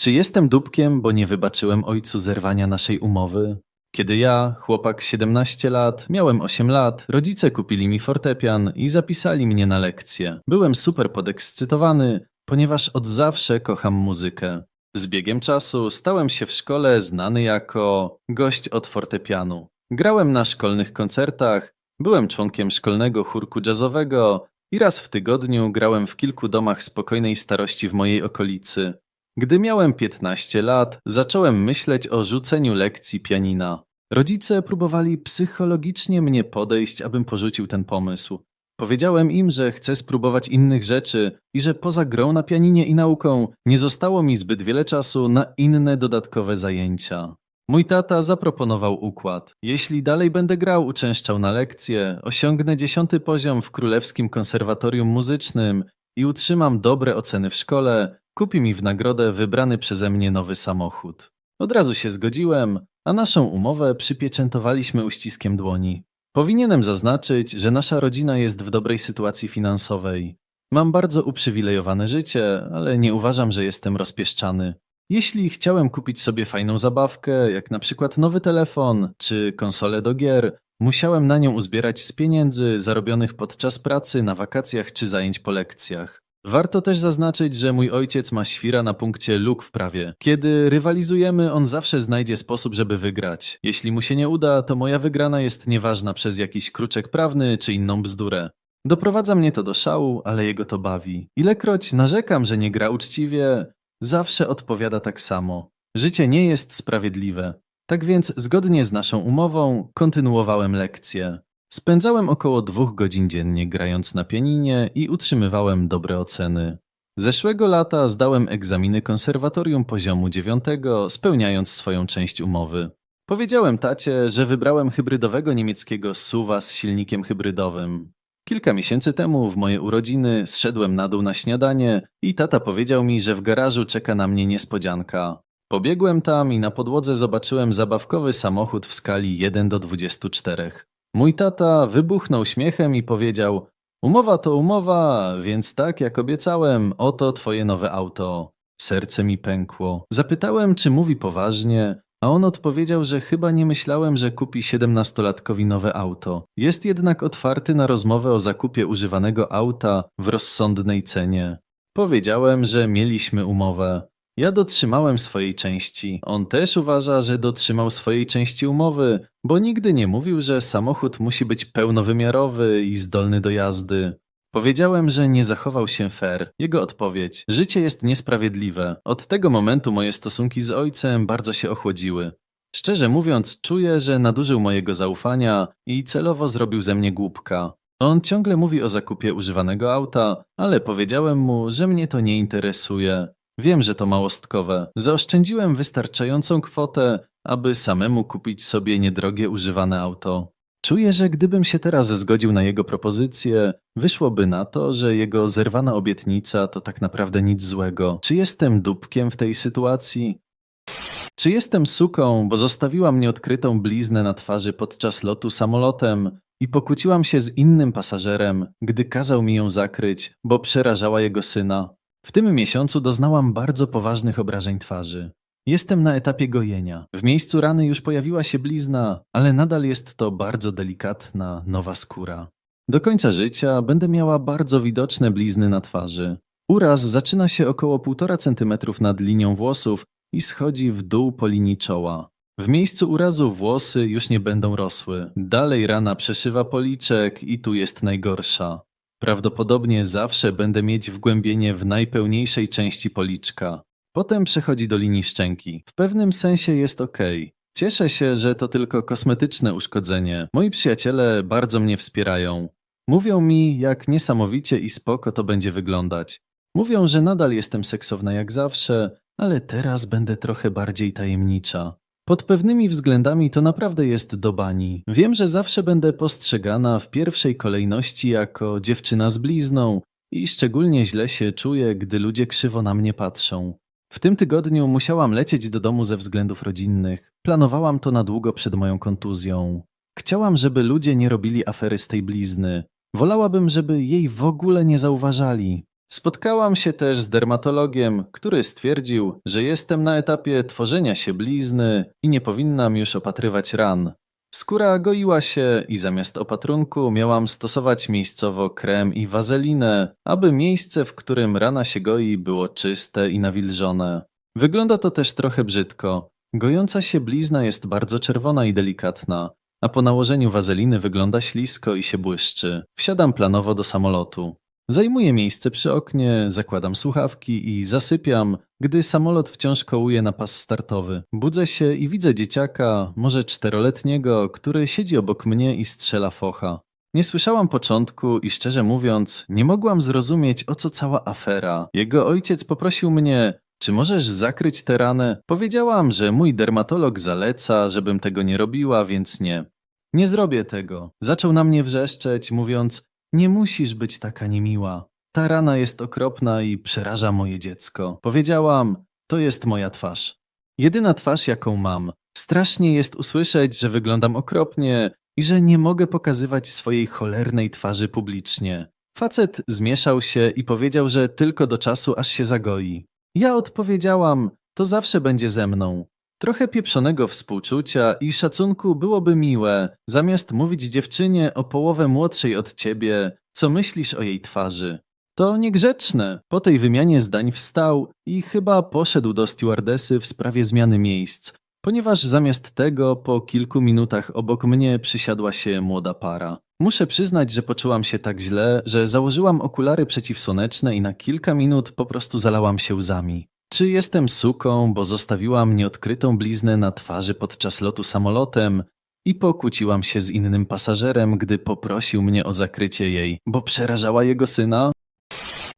Czy jestem dupkiem, bo nie wybaczyłem ojcu zerwania naszej umowy? Kiedy ja, chłopak 17 lat, miałem 8 lat, rodzice kupili mi fortepian i zapisali mnie na lekcję. Byłem super podekscytowany, ponieważ od zawsze kocham muzykę. Z biegiem czasu stałem się w szkole znany jako gość od fortepianu. Grałem na szkolnych koncertach, byłem członkiem szkolnego chórku jazzowego i raz w tygodniu grałem w kilku domach spokojnej starości w mojej okolicy. Gdy miałem 15 lat, zacząłem myśleć o rzuceniu lekcji pianina. Rodzice próbowali psychologicznie mnie podejść, abym porzucił ten pomysł. Powiedziałem im, że chcę spróbować innych rzeczy i że poza grą na pianinie i nauką nie zostało mi zbyt wiele czasu na inne dodatkowe zajęcia. Mój tata zaproponował układ. Jeśli dalej będę grał, uczęszczał na lekcje, osiągnę dziesiąty poziom w Królewskim Konserwatorium Muzycznym i utrzymam dobre oceny w szkole, kupi mi w nagrodę wybrany przeze mnie nowy samochód. Od razu się zgodziłem, a naszą umowę przypieczętowaliśmy uściskiem dłoni. Powinienem zaznaczyć, że nasza rodzina jest w dobrej sytuacji finansowej. Mam bardzo uprzywilejowane życie, ale nie uważam, że jestem rozpieszczany. Jeśli chciałem kupić sobie fajną zabawkę, jak na przykład nowy telefon czy konsolę do gier, musiałem na nią uzbierać z pieniędzy zarobionych podczas pracy, na wakacjach czy zajęć po lekcjach. Warto też zaznaczyć, że mój ojciec ma świra na punkcie luk w prawie. Kiedy rywalizujemy, on zawsze znajdzie sposób, żeby wygrać. Jeśli mu się nie uda, to moja wygrana jest nieważna przez jakiś kruczek prawny czy inną bzdurę. Doprowadza mnie to do szału, ale jego to bawi. Ilekroć narzekam, że nie gra uczciwie, zawsze odpowiada tak samo. Życie nie jest sprawiedliwe. Tak więc, zgodnie z naszą umową, kontynuowałem lekcje. Spędzałem około dwóch godzin dziennie grając na pianinie i utrzymywałem dobre oceny. Zeszłego lata zdałem egzaminy konserwatorium poziomu dziewiątego, spełniając swoją część umowy. Powiedziałem tacie, że wybrałem hybrydowego niemieckiego suwa z silnikiem hybrydowym. Kilka miesięcy temu, w moje urodziny, zszedłem na dół na śniadanie i tata powiedział mi, że w garażu czeka na mnie niespodzianka. Pobiegłem tam i na podłodze zobaczyłem zabawkowy samochód w skali 1 do 24. Mój tata wybuchnął śmiechem i powiedział: Umowa to umowa, więc tak jak obiecałem, oto twoje nowe auto. Serce mi pękło. Zapytałem, czy mówi poważnie, a on odpowiedział, że chyba nie myślałem, że kupi siedemnastolatkowi nowe auto. Jest jednak otwarty na rozmowę o zakupie używanego auta w rozsądnej cenie. Powiedziałem, że mieliśmy umowę. Ja dotrzymałem swojej części. On też uważa, że dotrzymał swojej części umowy, bo nigdy nie mówił, że samochód musi być pełnowymiarowy i zdolny do jazdy. Powiedziałem, że nie zachował się fair. Jego odpowiedź: Życie jest niesprawiedliwe. Od tego momentu moje stosunki z ojcem bardzo się ochłodziły. Szczerze mówiąc, czuję, że nadużył mojego zaufania i celowo zrobił ze mnie głupka. On ciągle mówi o zakupie używanego auta, ale powiedziałem mu, że mnie to nie interesuje. Wiem, że to małostkowe. Zaoszczędziłem wystarczającą kwotę, aby samemu kupić sobie niedrogie używane auto. Czuję, że gdybym się teraz zgodził na jego propozycję, wyszłoby na to, że jego zerwana obietnica to tak naprawdę nic złego. Czy jestem dupkiem w tej sytuacji? Czy jestem suką, bo zostawiła mnie odkrytą bliznę na twarzy podczas lotu samolotem i pokłóciłam się z innym pasażerem, gdy kazał mi ją zakryć, bo przerażała jego syna? W tym miesiącu doznałam bardzo poważnych obrażeń twarzy. Jestem na etapie gojenia. W miejscu rany już pojawiła się blizna, ale nadal jest to bardzo delikatna, nowa skóra. Do końca życia będę miała bardzo widoczne blizny na twarzy. Uraz zaczyna się około 1,5 cm nad linią włosów i schodzi w dół po linii czoła. W miejscu urazu włosy już nie będą rosły. Dalej rana przeszywa policzek i tu jest najgorsza. Prawdopodobnie zawsze będę mieć wgłębienie w najpełniejszej części policzka. Potem przechodzi do linii szczęki. W pewnym sensie jest ok. Cieszę się, że to tylko kosmetyczne uszkodzenie. Moi przyjaciele bardzo mnie wspierają. Mówią mi, jak niesamowicie i spoko to będzie wyglądać. Mówią, że nadal jestem seksowna jak zawsze, ale teraz będę trochę bardziej tajemnicza. Pod pewnymi względami to naprawdę jest do bani. Wiem, że zawsze będę postrzegana w pierwszej kolejności jako dziewczyna z blizną i szczególnie źle się czuję, gdy ludzie krzywo na mnie patrzą. W tym tygodniu musiałam lecieć do domu ze względów rodzinnych. Planowałam to na długo przed moją kontuzją. Chciałam, żeby ludzie nie robili afery z tej blizny. Wolałabym, żeby jej w ogóle nie zauważali. Spotkałam się też z dermatologiem, który stwierdził, że jestem na etapie tworzenia się blizny i nie powinnam już opatrywać ran. Skóra goiła się i zamiast opatrunku miałam stosować miejscowo krem i wazelinę, aby miejsce, w którym rana się goi, było czyste i nawilżone. Wygląda to też trochę brzydko. Gojąca się blizna jest bardzo czerwona i delikatna, a po nałożeniu wazeliny wygląda ślisko i się błyszczy. Wsiadam planowo do samolotu. Zajmuję miejsce przy oknie, zakładam słuchawki i zasypiam, gdy samolot wciąż kołuje na pas startowy. Budzę się i widzę dzieciaka, może czteroletniego, który siedzi obok mnie i strzela focha. Nie słyszałam początku i szczerze mówiąc, nie mogłam zrozumieć o co cała afera. Jego ojciec poprosił mnie, czy możesz zakryć tę ranę? Powiedziałam, że mój dermatolog zaleca, żebym tego nie robiła, więc nie. Nie zrobię tego. Zaczął na mnie wrzeszczeć, mówiąc: Nie musisz być taka niemiła. Ta rana jest okropna i przeraża moje dziecko. Powiedziałam: To jest moja twarz. Jedyna twarz, jaką mam. Strasznie jest usłyszeć, że wyglądam okropnie i że nie mogę pokazywać swojej cholernej twarzy publicznie. Facet zmieszał się i powiedział, że tylko do czasu, aż się zagoi. Ja odpowiedziałam: To zawsze będzie ze mną. Trochę pieprzonego współczucia i szacunku byłoby miłe, zamiast mówić dziewczynie o połowę młodszej od ciebie, co myślisz o jej twarzy. To niegrzeczne. Po tej wymianie zdań wstał i chyba poszedł do stewardesy w sprawie zmiany miejsc, ponieważ zamiast tego po kilku minutach obok mnie przysiadła się młoda para. Muszę przyznać, że poczułam się tak źle, że założyłam okulary przeciwsłoneczne i na kilka minut po prostu zalałam się łzami. Czy jestem suką, bo zostawiłam nieodkrytą bliznę na twarzy podczas lotu samolotem i pokłóciłam się z innym pasażerem, gdy poprosił mnie o zakrycie jej, bo przerażała jego syna?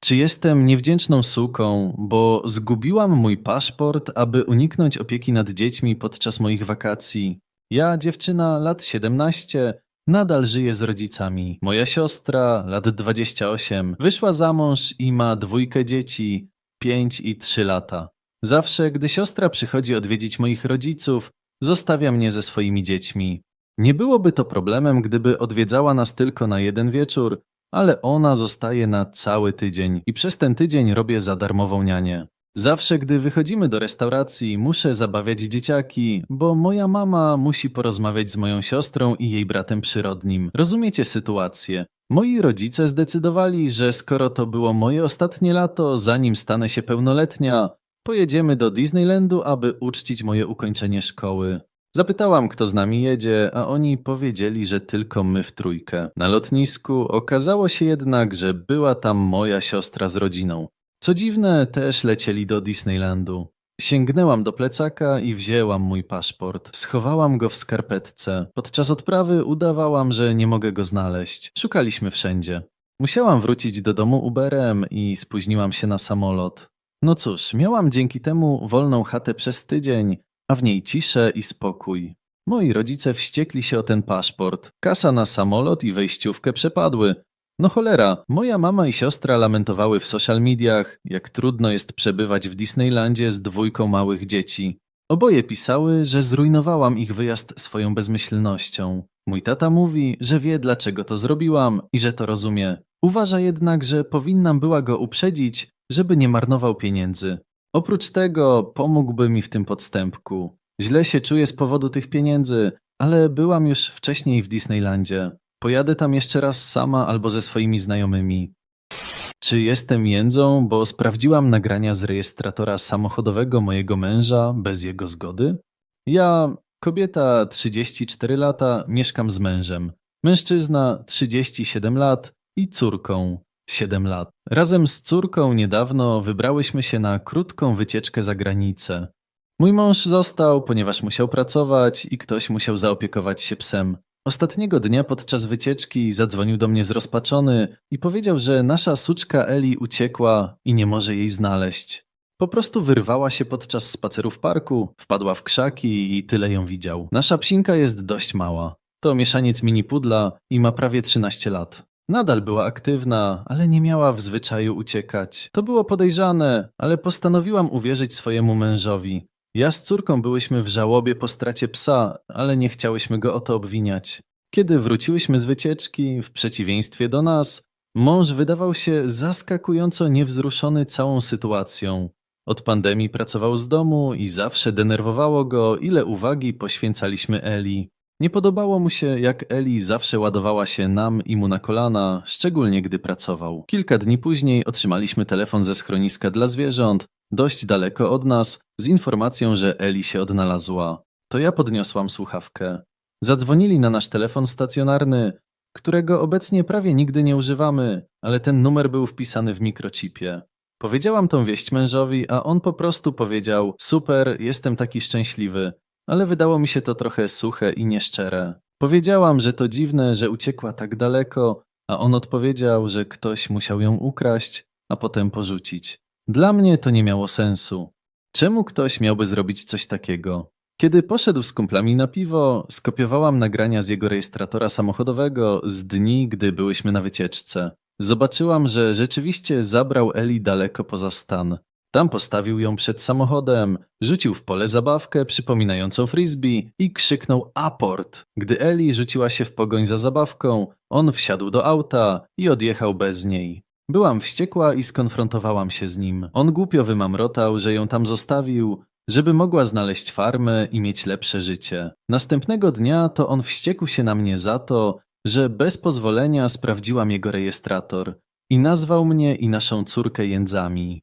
Czy jestem niewdzięczną suką, bo zgubiłam mój paszport, aby uniknąć opieki nad dziećmi podczas moich wakacji? Ja, dziewczyna lat 17, nadal żyję z rodzicami. Moja siostra, lat 28, wyszła za mąż i ma dwójkę dzieci, 5 i 3 lata. Zawsze, gdy siostra przychodzi odwiedzić moich rodziców, zostawia mnie ze swoimi dziećmi. Nie byłoby to problemem, gdyby odwiedzała nas tylko na jeden wieczór, ale ona zostaje na cały tydzień i przez ten tydzień robię za darmową nianię. Zawsze, gdy wychodzimy do restauracji, muszę zabawiać dzieciaki, bo moja mama musi porozmawiać z moją siostrą i jej bratem przyrodnim. Rozumiecie sytuację? Moi rodzice zdecydowali, że skoro to było moje ostatnie lato, zanim stanę się pełnoletnia, pojedziemy do Disneylandu, aby uczcić moje ukończenie szkoły. Zapytałam, kto z nami jedzie, a oni powiedzieli, że tylko my w trójkę. Na lotnisku okazało się jednak, że była tam moja siostra z rodziną. Co dziwne, też lecieli do Disneylandu. Sięgnęłam do plecaka i wzięłam mój paszport. Schowałam go w skarpetce. Podczas odprawy udawałam, że nie mogę go znaleźć. Szukaliśmy wszędzie. Musiałam wrócić do domu Uberem i spóźniłam się na samolot. No cóż, miałam dzięki temu wolną chatę przez tydzień, a w niej ciszę i spokój. Moi rodzice wściekli się o ten paszport. Kasa na samolot i wejściówkę przepadły. No cholera, moja mama i siostra lamentowały w social mediach, jak trudno jest przebywać w Disneylandzie z dwójką małych dzieci. Oboje pisały, że zrujnowałam ich wyjazd swoją bezmyślnością. Mój tata mówi, że wie dlaczego to zrobiłam i że to rozumie. Uważa jednak, że powinnam była go uprzedzić, żeby nie marnował pieniędzy. Oprócz tego pomógłby mi w tym podstępku. Źle się czuję z powodu tych pieniędzy, ale byłam już wcześniej w Disneylandzie. Pojadę tam jeszcze raz sama albo ze swoimi znajomymi. Czy jestem jędzą, bo sprawdziłam nagrania z rejestratora samochodowego mojego męża bez jego zgody? Ja, kobieta 34 lata, mieszkam z mężem. Mężczyzna 37 lat i córką 7 lat. Razem z córką niedawno wybrałyśmy się na krótką wycieczkę za granicę. Mój mąż został, ponieważ musiał pracować i ktoś musiał zaopiekować się psem. Ostatniego dnia podczas wycieczki zadzwonił do mnie zrozpaczony i powiedział, że nasza suczka Eli uciekła i nie może jej znaleźć. Po prostu wyrwała się podczas spaceru w parku, wpadła w krzaki i tyle ją widział. Nasza psinka jest dość mała. To mieszaniec mini pudla i ma prawie 13 lat. Nadal była aktywna, ale nie miała w zwyczaju uciekać. To było podejrzane, ale postanowiłam uwierzyć swojemu mężowi. Ja z córką byłyśmy w żałobie po stracie psa, ale nie chciałyśmy go o to obwiniać. Kiedy wróciłyśmy z wycieczki, w przeciwieństwie do nas, Mąż wydawał się zaskakująco niewzruszony całą sytuacją. Od pandemii pracował z domu i zawsze denerwowało go, ile uwagi poświęcaliśmy Eli. Nie podobało mu się, jak Eli zawsze ładowała się nam i mu na kolana, szczególnie gdy pracował. Kilka dni później otrzymaliśmy telefon ze schroniska dla zwierząt, dość daleko od nas, z informacją, że Eli się odnalazła. To ja podniosłam słuchawkę. Zadzwonili na nasz telefon stacjonarny, którego obecnie prawie nigdy nie używamy, ale ten numer był wpisany w mikrochipie. Powiedziałam tą wieść mężowi, a on po prostu powiedział: Super, jestem taki szczęśliwy, ale wydało mi się to trochę suche i nieszczere. Powiedziałam, że to dziwne, że uciekła tak daleko, a on odpowiedział, że ktoś musiał ją ukraść, a potem porzucić. Dla mnie to nie miało sensu. Czemu ktoś miałby zrobić coś takiego? Kiedy poszedł z kumplami na piwo, skopiowałam nagrania z jego rejestratora samochodowego z dni, gdy byłyśmy na wycieczce. Zobaczyłam, że rzeczywiście zabrał Eli daleko poza stan. Tam postawił ją przed samochodem, rzucił w pole zabawkę przypominającą frisbee i krzyknął aport. Gdy Eli rzuciła się w pogoń za zabawką, on wsiadł do auta i odjechał bez niej. Byłam wściekła i skonfrontowałam się z nim. On głupio wymamrotał, że ją tam zostawił, żeby mogła znaleźć farmę i mieć lepsze życie. Następnego dnia to on wściekł się na mnie za to, że bez pozwolenia sprawdziłam jego rejestrator i nazwał mnie i naszą córkę jędzami.